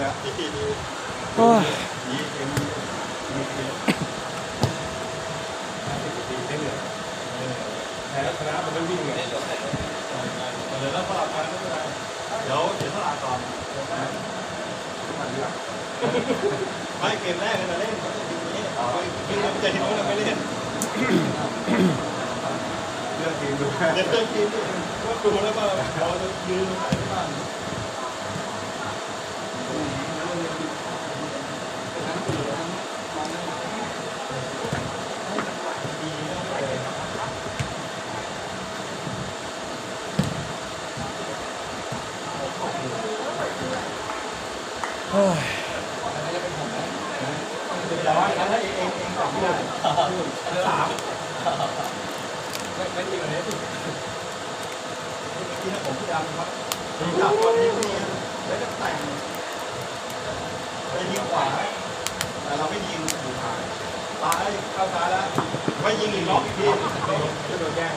เลยอะที่ทีดีโอ้ยดีเอ็มดีเอ็มดีได้เลยแพ้ชนะมันไม่วิ่งไงเดี๋ยวแล้วสลับกันไม่เป็นไรเดี๋ยวเดี๋ยวสลับก่อนไม่เกมแรกจะเล่นเขาจะทีนี้คือมันจะทีนู้นไม่เล่นเรื่องทีมดูเรื่องทีมก็ดูแล้วก็เราจะยืนไหนบ้าง โอ้ยร้อยแล้วเองเองเองสองเดือนสามไม่ไม่ดีกว่านี้สิที่ผมพยายามครับยิงหลับก็ยิงนี่แล้วจะแต่งจะยิงขวาแต่เราไม่ยิงอยู่ขวาตายเข้าซ้ายแล้วไม่ยิงอีกรอบอีกทีโดนแย่ง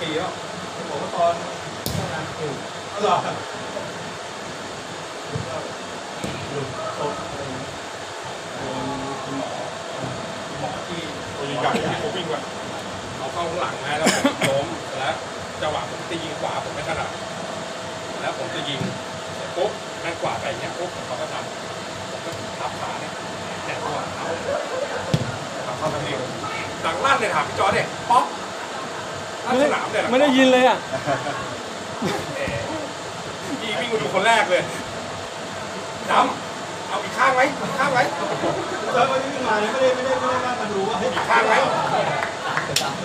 ปีแล้วผมว่าตอนทำงานอยู่อ๋อเหรอหลุดตกอะไรอย่างเงี้ยคุณหมอหมอที่ตัวยิงกับที่ผมวิ่งว่ะเอาเข้าข้างหลังนะแล้วผมล้มแล้วจังหวะผมจะยิงขวาผมไม่ถนัดแล้วผมจะยิงเสร็จปุ๊บนั่นขวาไปเงี้ยปุ๊บเขาก็ทำผมก็ทับขาเนี่ยเนี่ตัวเขาทำเข้าทางนี้ดังลั่นเลยถามพี่จอร์ดเนี่ยป๊อก ไม่สได้นามเลยนะไม่ได้ยินเลยอะเอ่อพี่วิ่งมาดูคนแรกเลยดำเอาอีกข้างไหมอีกข้างไหมแล้ววันนี้ขึ้นมาเนี่ยไม่ได้ไม่ได้ไม่ได้ว่ามาดูว่าให้อีกข้างไหม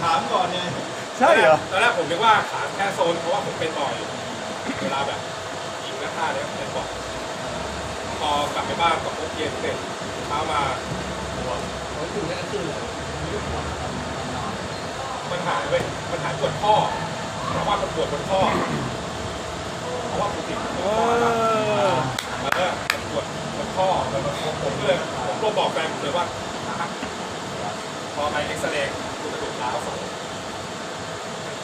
ถามก่อนไงใช่เหรอ ตอนแรกผมนึกว่าขาแค่โซนเพราะว่าผมเป็นบ่อย เวลาแบบยิงหน้าท่าเนี่ยเป็นบ่อยพอกลับไปบ้านก็ปุ๊บเย็นเสร็จเช้ามามันหายไปมัน หายปวดข้อเพราะว่ามันปวดบนข้อเพราะว่าผมติดเออมันก็มันปวดบนข้อแล้วมันผมก็เลยผมก็บอกแฟนผมเลยว่าพอไปเอ็กซเรย์ดูกระดูกเท้าสอง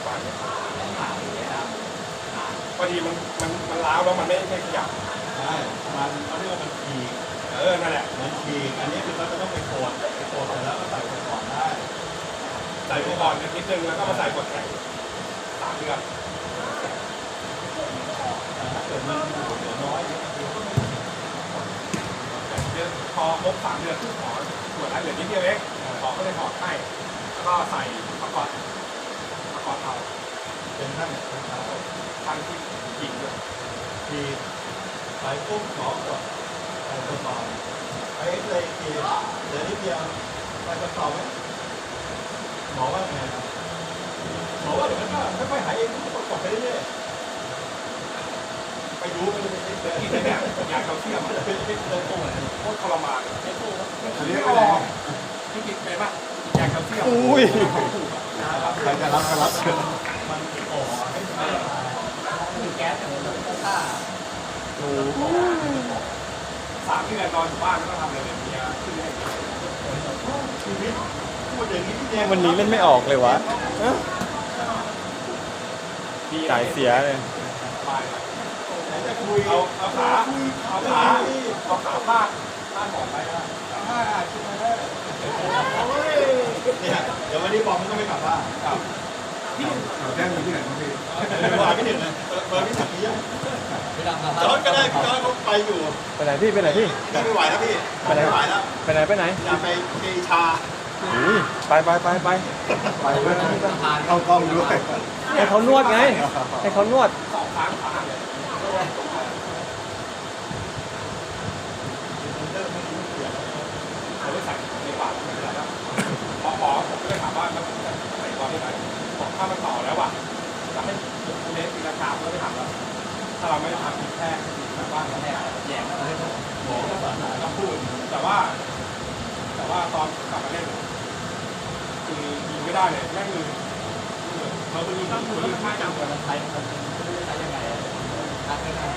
ฟันพอดีมันมันมันล้าวแล้วมันไม่ไม่ขยับใช่มันเขาเรียกว่ามันฉีกเออนั่นแหละมันฉีกอันนี้คือเขาจะต้องไปโกดไปโกดเสร็จแล้วก็ใส่ไปก่อนได้ ใส่อุปกรณ์นิดนึงแล้วก็มาใส่กดแข็งสามเดือนถ้าเกิดมันเหลือน้อยเดือนพอครบสามเดือนคือขอตรวจแล้วเหลือนิดเดียวเองขอก็เลยถอดให้แล้วก็ใส่ประกอบประกอบเอาเป็นท่านท่านเขาทางที่ยิงด้วยทีใส่ปุ๊บหอกดใส่ทดสอบไอ็กซเรย์อีกทีเหลือนิดเดียวไปทดสอบไหม หมอว่าไงครับหมอว่าเดี๋ยวมันก็ค่อยๆหายเองมันก็กดไปเรื่อยๆไปดูมันเป็นเอ็กซเรย์ที่เนี่ยยาแคลเซียมอะเป็นเอ็กซเรย์ตรงไหนโคตรทรมานเลยอันนี้ไม่ก็อได้อกที่กินไปป่ะยาแคลเซียมอุ้ยใครจะรับก็รับเชิญมันโอ้ให้ไม่ละลายสามเดือนนอนอยู่บ้านไม่ต้องทำอะไรเลยเมียขึ้นให้ชีวิตพูดอย่างนี้ พี่วันนี้เล่นไม่ออกเลยวะฮะดีนะจ่ายเสียเลยสบายหน่อยไหนจะคุยเอาเอาขาเอาขาเอาขาพาดพาดหมอนไปก็ได้เนี่ยเดี๋ยววันนี้บอมไม่ต้องไปกลับบ้านครับแจ้งอยู่ที่ไหนครับพี่เบอร์พี่หนึ่งนะเบอร์พี่สักดิ์เยี่ยมจอดก็ได้จอดเขาไปอยู่ไปไหนพี่ไปไหนพี่ พี่ไม่ไหวแล้วพี่ไปไหน ไม่ไหวแล้วไปไหนไปไหน อย่าไปเกชา ไปไปไปไปไปเพื่อนเข้ากล้องด้วยให้เขานวดไงให้เขานวดสองข้างขาเลยเขาไม่ใส่ในปากไม่เป็นไรแล้วหมอหมอผมก็เลยถามว่ามันใส่ตอนที่ไหนบอกถ้ามันต่อแล้วอะจะให้เล็กตีราคาก็ไม่ถามแล้วถ้าเราไม่ทำแค่แบบว่าแค่แย่ก็ให้หมอก็สั่งก็พูดแต่ว่า แต่ว่าตอนกลับมาเล่นคือยิง ไม่ได้เลยแม่งมือเขาเป็นยิงมือข้างจังกว่าไทยเขาไม่ได้ใช้ยังไง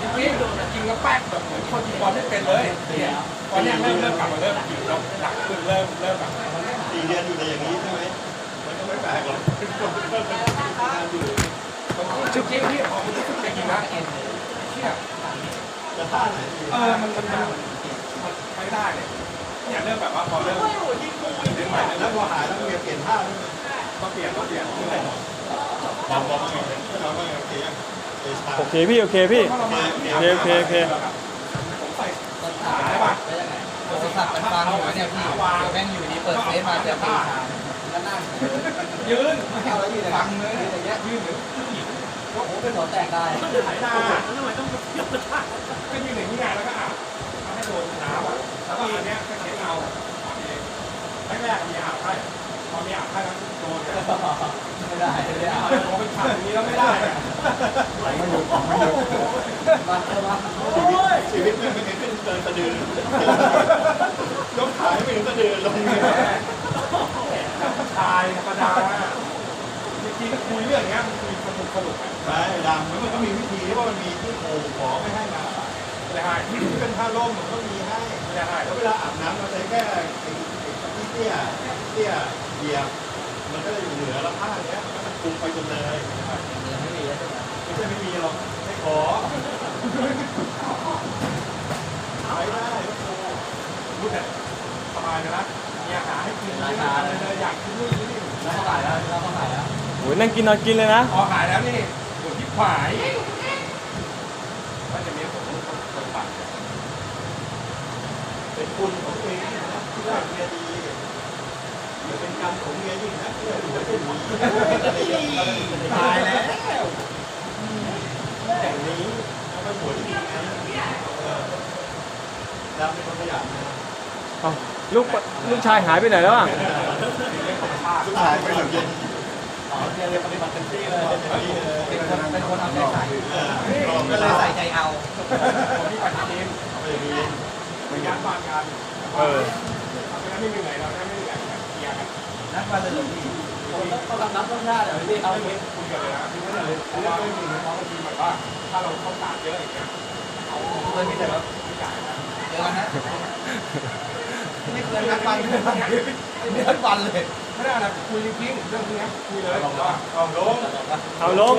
จริงๆจริงแล้วแป๊กแบบเหมือนคนกินบอลไม่เป็นเลยเนี่ยตอนเนี้ยเริ่มเริ่มกลับมาเริ่มกินแล้วหนักขึ้นเริ่มเริ่มแบบสี่เดือนอยู่ในอย่างนี้ใช่ไหมมันก็ไม่แปลกหรอกเป็นคนเป็นคนเป็นคนทำงานอยู่จริงๆพี่พอมันรู้สึกจริงๆนะเชี่ยจะท่าไหนดีเออมันมันมันมันไม่ได้เลยเนี่ยเริ่มแบบว่าพอเริ่มเล่นใหม่แล้แล้ววพอหายแล้วเมียเปลี่ยนท่าแล้ว ก็เปลี่ยนก็เปลี่ยนที่ไหนบอกบอกว่าไงเราว่าไงโอเคยังเอชาโอเคพี่โอเคพี่โอเคโอเคโอเคผมใส่ขาได้ป่ะโทรศัพท์มันฟังอยู่เนี่ยพี่เดี๋ยวแม่งอยู่ดีเปิดเฟซมาจะตีชามก็นั่งยืนไม่เอาแล้วยืนฟังเลยอย่างเงี้ยยืนหรือผู้หญิงโอ้โหเป็นหัวแตกได้หายหน้าทำไมต้องก็นอย่างนี้ไงแล้วก็อาบทำให้โดนน้ำอะแล้วก็อันเนี้ยก็เช็ดเอาอาบเองแรกๆมีอาบให้พอมีอาบให้แล้วโดนเนี่ย ไม่ได้ไม่ได้ พอเป็นขันอย่างนี้แล้วไม่ได้ ไม่หยุดไม่หยุด ชีวิตไม่เป็นขึ้นเกินสะดือยกขาไม่ถึงสะดือลงเลยชายธรรมดาจริงๆคุยเรื่องเนี้ยมันคุยสนุกสนุกใช่ดำแล้วมันก็มีวิธีที่ว่ามันมีที่โอ่ขอไม่ให้น้ำไม่ได้ให้ที่เป็นผ้าร่มมันก็มีให้ไม่ได้ให้แล้วเวลาอาบน้ำเราใช้แค่ไอ้ไอ้ที่เตี้ยเตี้ยเหยียบมันก็จะอยู่เหนือแล้วผ้าเนี้ยมันก็จะคลุมไปจนเลยไม่มีแล้วใช่ไหมไม่ใช่ไม่มีหรอกไม่ขอใช้ได้ก็โทร รู้แต่สบายเลยนะมีอาหารให้กินไม่ได้เลยอยากกินนู่นนี่ แล้วเขาขายแล้วแล้วเขาขายแล้ว โอ้ยนั่งกินนอนกินเลยนะ พอขายแล้วนี่ปวดที่ขวายก็จะมีผมคนปั่นเป็นคุณของเองนะที่ได้เมียดีมันเป็นกรรมของเมียยิ่งนะที่ได้หัวจะหนีตายแล้วอย่างนี้เอาไปหัวที่ดีไงเออดำเป็นคนขยันนะเอ้าลูกลูกชายหายไปไหนแล้วอะลูกชายไม่หยุดเย็นอ๋อ เลยปฏิบัติเต็มที่เลยเป็นคนเป็นคนเอาใจใส่ก็เลยใส่ใจเอาผมมีปัญหาทีมเป็นงานบานงานเออเพราะฉะนั้นไม่มีไหนเราไม่มีไหนเคลียร์กันนัดมาเลยพี่เขาทำนัดต้องหน้าเดี๋ยวพี่เอาไม่มีคุยกันเลยนะเพราะว่าไม่มีเพราะบางทีแบบว่าถ้าเราเข้าตาเยอะอย่างเงี้ยเอาเคยมีแต่แบบไม่จ่ายนะเจอกันนะ ไม่เคยนัดวันเดือนวันเลย ไม่ได้นะคุยจริงๆเรื่องนี้คุยเลยว่าเอาลง เอาลง